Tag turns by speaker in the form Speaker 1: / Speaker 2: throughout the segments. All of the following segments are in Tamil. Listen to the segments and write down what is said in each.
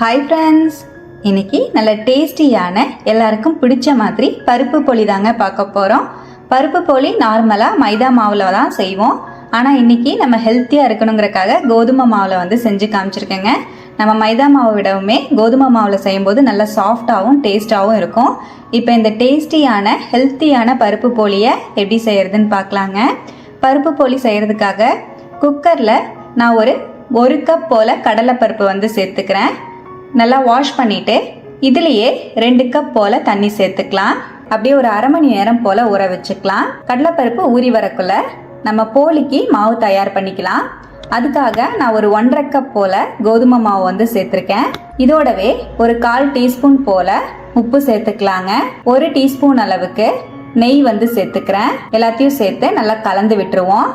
Speaker 1: ஹாய் ஃப்ரெண்ட்ஸ் இன்னைக்கு நல்ல டேஸ்டியான எல்லாருக்கும் பிடிச்ச மாதிரி பருப்பு பொலி தாங்க பார்க்க போகிறோம் பருப்பு பொலி நார்மலாக மைதா மாவில் தான் செய்வோம். ஆனால் இன்னைக்கு நம்ம ஹெல்த்தியாக இருக்கணுங்கிறக்காக கோதுமை மாவில் வந்து செஞ்சு காமிச்சிருக்கேங்க. நம்ம மைதா மாவை விடவுமே கோதுமை மாவில் செய்யும்போது நல்லா சாஃப்டாகவும் டேஸ்ட்டாகவும் இருக்கும். இப்போ இந்த டேஸ்டியான ஹெல்த்தியான பருப்பு போலியை எப்படி செய்கிறதுன்னு பார்க்கலாங்க. பருப்பு போலி செய்கிறதுக்காக குக்கரில் நான் ஒரு ஒரு கப் போல் கடலைப்பருப்பு வந்து சேர்த்துக்கிறேன். நல்லா வாஷ் பண்ணிவிட்டு இதுலேயே ரெண்டு கப் போல் தண்ணி சேர்த்துக்கலாம். அப்படியே ஒரு அரை மணி நேரம் போல் ஊற வச்சுக்கலாம். கடலைப்பருப்பு ஊறி வரக்குள்ள நம்ம போலிக்கு மாவு தயார் பண்ணிக்கலாம். அதுக்காக நான் ஒரு ஒன்றரை கப் போல் கோதுமை மாவு வந்து சேர்த்துருக்கேன். இதோடவே ஒரு கால் டீஸ்பூன் போல் உப்பு சேர்த்துக்கலாங்க. ஒரு டீஸ்பூன் அளவுக்கு நெய் வந்து சேர்த்துக்கிறேன். எல்லாத்தையும் சேர்த்து நல்லா கலந்து விட்டுருவோம்.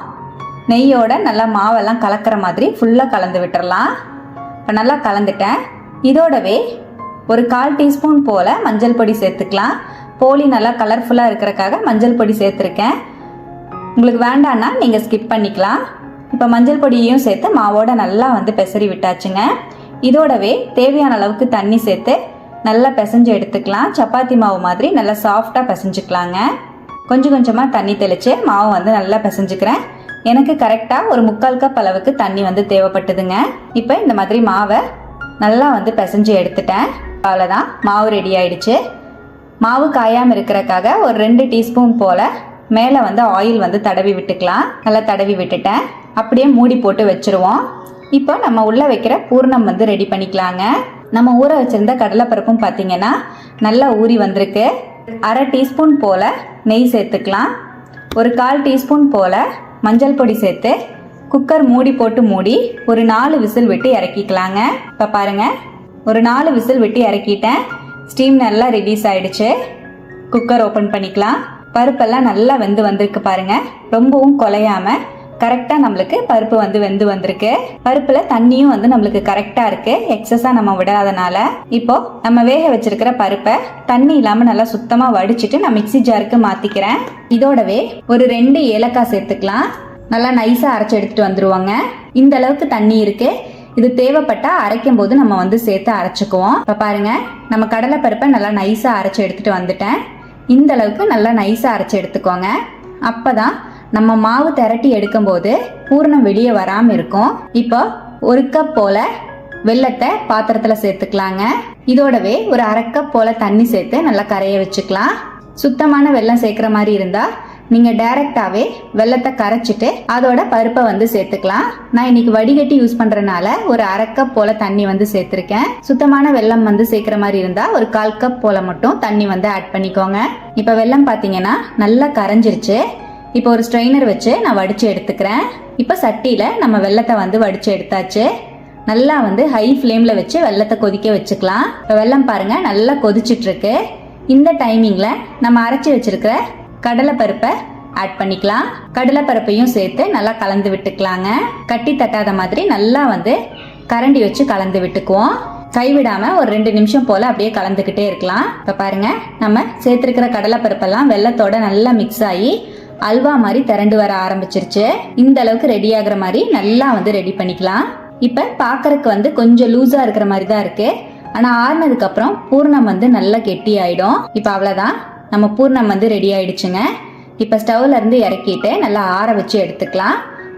Speaker 1: நெய்யோட நல்லா மாவெல்லாம் கலக்கிற மாதிரி ஃபுல்லாக கலந்து விட்டுறலாம். இப்போ நல்லா கலந்துட்டேன். இதோடவே ஒரு கால் டீஸ்பூன் போல் மஞ்சள் பொடி சேர்த்துக்கலாம். போலி நல்லா கலர்ஃபுல்லாக இருக்கிறக்காக மஞ்சள் பொடி சேர்த்துருக்கேன். உங்களுக்கு வேண்டான்னா நீங்கள் ஸ்கிப் பண்ணிக்கலாம். இப்போ மஞ்சள் பொடியையும் சேர்த்து மாவோட நல்லா வந்து பெசரி விட்டாச்சுங்க. இதோடவே தேவையான அளவுக்கு தண்ணி சேர்த்து நல்லா பிசைஞ்சு எடுத்துக்கலாம். சப்பாத்தி மாவு மாதிரி நல்லா சாஃப்டாக பிசைஞ்சுக்கலாங்க. கொஞ்சம் கொஞ்சமாக தண்ணி தெளித்து மாவு வந்து நல்லா பிசைஞ்சுக்கிறேன். எனக்கு கரெக்டாக ஒரு முக்கால் கப் அளவுக்கு தண்ணி வந்து தேவைப்பட்டதுங்க. இப்போ இந்த மாதிரி மாவை நல்லா வந்து பிசைஞ்சு எடுத்துட்டேன். அவ்வளோதான் மாவு ரெடி ஆயிடுச்சு. மாவு காயாமல் இருக்கிறக்காக ஒரு ரெண்டு டீஸ்பூன் போல் மேலே வந்து ஆயில் வந்து தடவி விட்டுக்கலாம். நல்லா தடவி விட்டுட்டேன். அப்படியே மூடி போட்டு வச்சுருவோம். இப்போ நம்ம உள்ளே வைக்கிற பூர்ணம் வந்து ரெடி பண்ணிக்கலாங்க. நம்ம ஊற வச்சுருந்த கடலைப்பருப்பும் பார்த்தீங்கன்னா நல்லா ஊறி வந்திருக்கு. அரை டீஸ்பூன் போல் நெய் சேர்த்துக்கலாம். ஒரு கால் டீஸ்பூன் போல் மஞ்சள் பொடி சேர்த்து குக்கர் மூடி போட்டு மூடி ஒரு நாலு விசில் விட்டு இறக்கிக்கலாங்க. இப்போ பாருங்கள் ஒரு நாலு விசில் விட்டு இறக்கிட்டேன். ஸ்டீம் நல்லா ரிலீஸ் ஆயிடுச்சு. குக்கர் ஓப்பன் பண்ணிக்கலாம். பருப்பெல்லாம் நல்லா வெந்து வந்திருக்கு பாருங்க. ரொம்பவும் குலையாம கரெக்டாக நம்மளுக்கு பருப்பு வந்து வெந்து வந்திருக்கு. பருப்பில் தண்ணியும் வந்து நம்மளுக்கு கரெக்டாக இருக்கு. எக்ஸஸாக நம்ம விடாதனால. இப்போ நம்ம வேக வச்சிருக்கிற பருப்பை தண்ணி இல்லாமல் நல்லா சுத்தமாக வடிச்சிட்டு நான் மிக்ஸி ஜாருக்கு மாற்றிக்கிறேன் இதோடவே ஒரு ரெண்டு ஏலக்காய் சேர்த்துக்கலாம். நல்லா நைஸாக அரைச்சி எடுத்துட்டு வந்துருவாங்க. இந்த அளவுக்கு தண்ணி இருக்கு. இது தேவைப்பட்டா அரைக்கும் போது நம்ம வந்து சேர்த்து அரைச்சிக்குவோம். இப்போ பாருங்க நம்ம கடலை பருப்பை நல்லா நைஸாக அரைச்சி எடுத்துட்டு வந்துட்டேன். இந்த அளவுக்கு நல்லா நைஸாக அரைச்சி எடுத்துக்கோங்க. அப்பதான் நம்ம மாவு திரட்டி எடுக்கும்போது பூர்ணம் வெளியே வராமல் இருக்கும். இப்போ ஒரு கப் போல வெள்ளத்தை பாத்திரத்தில் சேர்த்துக்கலாங்க. இதோடவே ஒரு அரை கப் போல தண்ணி சேர்த்து நல்லா கரைய வச்சுக்கலாம். சுத்தமான வெல்லம் சேர்க்குற மாதிரி இருந்தால் நீங்கள் டைரெக்டாகவே வெள்ளத்தை கரைச்சிட்டு அதோட பருப்பை வந்து சேர்த்துக்கலாம். நான் இன்னைக்கு வடிகட்டி யூஸ் பண்ணுறனால ஒரு அரை கப் போல் தண்ணி வந்து சேர்த்துருக்கேன். சுத்தமான வெல்லம் வந்து சேர்க்குற மாதிரி இருந்தால் ஒரு கால் கப் போல் மட்டும் தண்ணி வந்து ஆட் பண்ணிக்கோங்க. இப்போ வெல்லம் பார்த்தீங்கன்னா நல்லா கரைஞ்சிருச்சு. இப்போ ஒரு ஸ்ட்ரெயினர் வச்சு நான் வடித்து எடுத்துக்கிறேன். இப்போ சட்டியில் நம்ம வெள்ளத்தை வந்து வடித்து எடுத்தாச்சு. நல்லா வந்து ஹை ஃப்ளேமில் வச்சு வெள்ளத்தை கொதிக்க வச்சுக்கலாம். இப்போ வெள்ளம் பாருங்கள் நல்லா கொதிச்சிட்டு இருக்கு. இந்த டைமிங்கில் நம்ம அரைச்சி வச்சிருக்கிற கடலைப்பருப்பை ஆட் பண்ணிக்கலாம். கடலைப்பருப்பையும் சேர்த்து நல்லா கலந்து விட்டுக்கலாங்க. கட்டி தட்டாத மாதிரி நல்லா வந்து கரண்டி வச்சு கலந்து விட்டுக்குவோம். கைவிடாம ஒரு ரெண்டு நிமிஷம் போல அப்படியே கலந்துக்கிட்டே இருக்கலாம். இப்போ பாருங்க நம்ம சேர்த்துருக்கிற கடலைப்பருப்பெல்லாம் வெள்ளத்தோட நல்லா மிக்ஸ் ஆகி அல்வா மாதிரி திரண்டு வர ஆரம்பிச்சிருச்சு. இந்த அளவுக்கு ரெடி ஆகுற மாதிரி நல்லா வந்து ரெடி பண்ணிக்கலாம். இப்போ பார்க்கறக்கு வந்து கொஞ்சம் லூஸா இருக்கிற மாதிரி தான் இருக்கு. ஆனால் ஆறுனதுக்கு அப்புறம் பூர்ணம் வந்து நல்லா கெட்டி ஆயிடும் இப்போ அவ்வளோதான் நம்ம பூர்ணம் வந்து ரெடி ஆயிடுச்சுங்க. இப்போ ஸ்டவ்ல இருந்து இறக்கிட்டு நல்லா ஆற வச்சு எடுத்துக்கலாம்.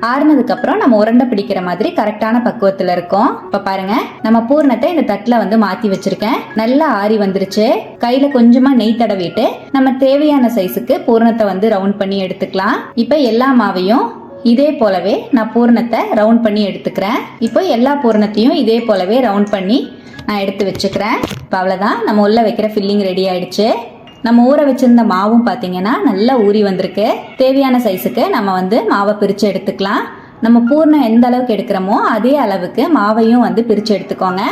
Speaker 1: ஆறுனதுக்கப்புறம் நம்ம உருண்டை பிடிக்கிற மாதிரி கரெக்டான பக்குவத்தில் இருக்கும். இப்போ பாருங்க நம்ம பூர்ணத்தை இந்த தட்டில் வந்து மாற்றி வச்சிருக்கேன். நல்லா ஆறி வந்துருச்சு. கையில கொஞ்சமா நெய் தடவிட்டு நம்ம தேவையான சைஸுக்கு பூர்ணத்தை வந்து ரவுண்ட் பண்ணி எடுத்துக்கலாம். இப்போ எல்லா மாவையும் இதே போலவே நான் பூர்ணத்தை ரவுண்ட் பண்ணி எடுத்துக்கிறேன். இப்போ எல்லா பூர்ணத்தையும் இதே போலவே ரவுண்ட் பண்ணி நான் எடுத்து வச்சுக்கிறேன். இப்போ அவ்வளோதான் நம்ம உள்ள வைக்கிற ஃபில்லிங் ரெடி ஆயிடுச்சு. நம்ம ஊற வச்சிருந்த மாவும் பார்த்தீங்கன்னா நல்லா ஊறி வந்திருக்கு. தேவையான சைஸுக்கு நம்ம வந்து மாவை பிரித்து எடுத்துக்கலாம். நம்ம பூர்ணம் எந்த அளவுக்கு எடுக்கிறோமோ அதே அளவுக்கு மாவையும் வந்து பிரித்து எடுத்துக்கோங்க.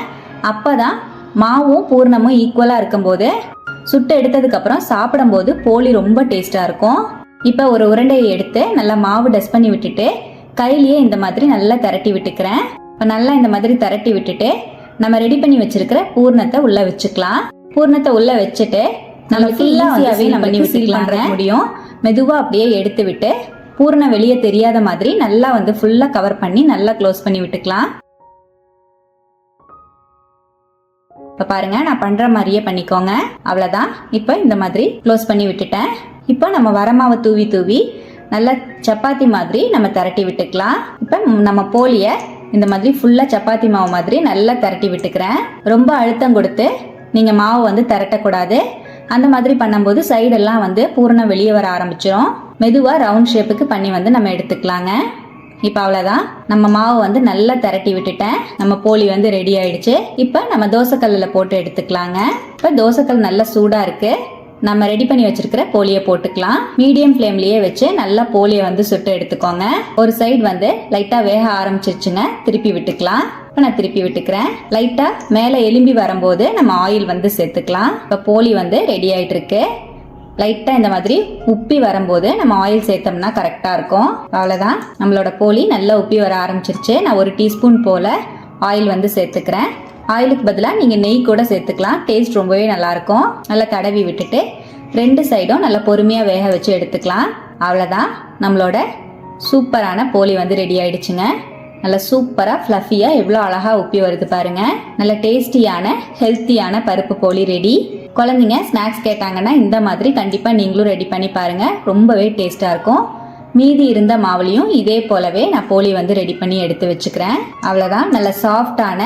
Speaker 1: அப்போ தான் மாவும் பூர்ணமும் ஈக்குவலாக இருக்கும்போது சுட்டு எடுத்ததுக்கப்புறம் சாப்பிடும்போது போலி ரொம்ப டேஸ்ட்டாக இருக்கும். இப்போ ஒரு உருண்டையை எடுத்து நல்லா மாவு டஸ்ட் பண்ணி விட்டுட்டு கையிலேயே இந்த மாதிரி நல்லா திரட்டி விட்டுக்கிறேன். இப்போ நல்லா இந்த மாதிரி திரட்டி விட்டுட்டு நம்ம ரெடி பண்ணி வச்சிருக்கிற பூர்ணத்தை உள்ளே வச்சுக்கலாம். பூர்ணத்தை உள்ளே வச்சுட்டு நமக்கு ஈஸியாகவே நம்ம பண்ணி விட்டுக்கலாம் முடியும். மெதுவாக அப்படியே எடுத்து விட்டு பூர்ணம் வெளியே தெரியாத மாதிரி நல்லா வந்து ஃபுல்லாக கவர் பண்ணி நல்லா க்ளோஸ் பண்ணி விட்டுக்கலாம். இப்போ பாருங்க நான் பண்ணுற மாதிரியே பண்ணிக்கோங்க. அவ்வளோதான் இப்போ இந்த மாதிரி க்ளோஸ் பண்ணி விட்டுட்டேன். இப்போ நம்ம வரமாவை தூவி தூவி நல்லா சப்பாத்தி மாதிரி நம்ம திரட்டி விட்டுக்கலாம். இப்போ நம்ம போலியை இந்த மாதிரி ஃபுல்லாக சப்பாத்தி மாவு மாதிரி நல்லா திரட்டி விட்டுக்கிறேன். ரொம்ப அழுத்தம் கொடுத்து நீங்கள் மாவு வந்து திரட்டக்கூடாது. அந்த மாதிரி பண்ணும்போது சைடெல்லாம் வந்து பூரணம் வெளியே வர ஆரம்பிச்சிடும் மெதுவாக ரவுண்ட் ஷேப்புக்கு பண்ணி வந்து நம்ம எடுத்துக்கலாங்க. இப்போ அவ்வளோதான் நம்ம மாவு வந்து நல்லா திரட்டி விட்டுட்டேன். நம்ம போலி வந்து ரெடி ஆயிடுச்சு. இப்போ நம்ம தோசைக்கல்லில் போட்டு எடுத்துக்கலாங்க. இப்போ தோசைக்கல் நல்லா சூடாக இருக்கு. நம்ம ரெடி பண்ணி வச்சிருக்கிற போலியை போட்டுக்கலாம். மீடியம் ஃப்ளேம்லயே வச்சு நல்லா போலியை வந்து சுட்டு எடுத்துக்கோங்க. ஒரு சைடு வந்து லைட்டாக வேக ஆரம்பிச்சிருச்சுங்க. திருப்பி விட்டுக்கலாம். இப்போ நான் திருப்பி விட்டுக்கிறேன். லைட்டாக மேலே எலும்பி வரும்போது நம்ம ஆயில் வந்து சேர்த்துக்கலாம். இப்போ போலி வந்து ரெடி ஆயிட்டு இருக்கு லைட்டாக இந்த மாதிரி உப்பி வரும்போது நம்ம ஆயில் சேர்த்தோம்னா கரெக்டாக இருக்கும். அவ்வளோதான் நம்மளோட போலி நல்லா உப்பி வர ஆரம்பிச்சிருச்சு. நான் ஒரு டீஸ்பூன் போல் ஆயில் வந்து சேர்த்துக்கிறேன். ஆயிலுக்கு பதிலாக நீங்கள் நெய் கூட சேர்த்துக்கலாம். டேஸ்ட் ரொம்பவே நல்லாயிருக்கும் நல்லா தடவி விட்டுட்டு ரெண்டு சைடும் நல்லா பொறுமையாக வேக வச்சு எடுத்துக்கலாம். அவ்வளோதான் நம்மளோட சூப்பரான போலி வந்து ரெடி ஆயிடுச்சுங்க. நல்ல சூப்பராக ஃப்ளஃபியாக எவ்வளோ அழகாக உப்பி வருது பாருங்க. நல்ல டேஸ்டியான ஹெல்த்தியான பருப்பு போலி ரெடி குழந்தைங்க ஸ்நாக்ஸ் கேட்டாங்கன்னா இந்த மாதிரி கண்டிப்பாக நீங்களும் ரெடி பண்ணி பாருங்கள் ரொம்பவே டேஸ்ட்டாக இருக்கும். மீதி இருந்த மாவுலையும் இதே போலவே நான் போலி வந்து ரெடி பண்ணி எடுத்து வச்சுக்கிறேன். அவ்வளோதான் நல்ல சாஃப்டான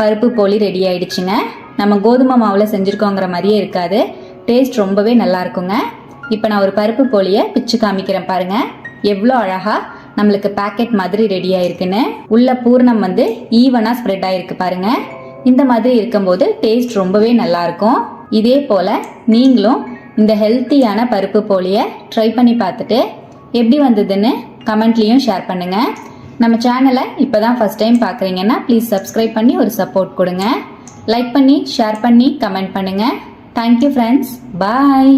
Speaker 1: பருப்பு போலி ரெடி ஆயிடுச்சுங்க. நம்ம கோதுமை மாவில் செஞ்சுருக்கோங்கிற மாதிரியே இருக்காது. டேஸ்ட் ரொம்பவே நல்லா இருக்குங்க. இப்போ நான் ஒரு பருப்பு போலியை பிச்சு காமிக்கிறேன் பாருங்க. எவ்வளோ அழகாக நம்மளுக்கு பேக்கெட் மாதிரி ரெடி ஆயிருக்குன்னு. உள்ள பூர்ணம் வந்து ஈவனாக ஸ்ப்ரெட் ஆயிருக்கு பாருங்க. இந்த மாதிரி இருக்கும்போது டேஸ்ட் ரொம்பவே நல்லா இருக்கும் இதே போல நீங்களும் இந்த ஹெல்த்தியான பருப்பு போலியை ட்ரை பண்ணி பார்த்துட்டு எப்படி வந்ததுன்னு கமெண்ட்லேயும் ஷேர் பண்ணுங்க. நம்ம சேனலை இப்போ தான் ஃபஸ்ட் டைம் பார்க்குறீங்கன்னா ப்ளீஸ் சப்ஸ்கிரைப் பண்ணி ஒரு சப்போர்ட் கொடுங்க. லைக் பண்ணி ஷேர் பண்ணி கமெண்ட் பண்ணுங்கள் தேங்க்யூ ஃப்ரெண்ட்ஸ் பாய்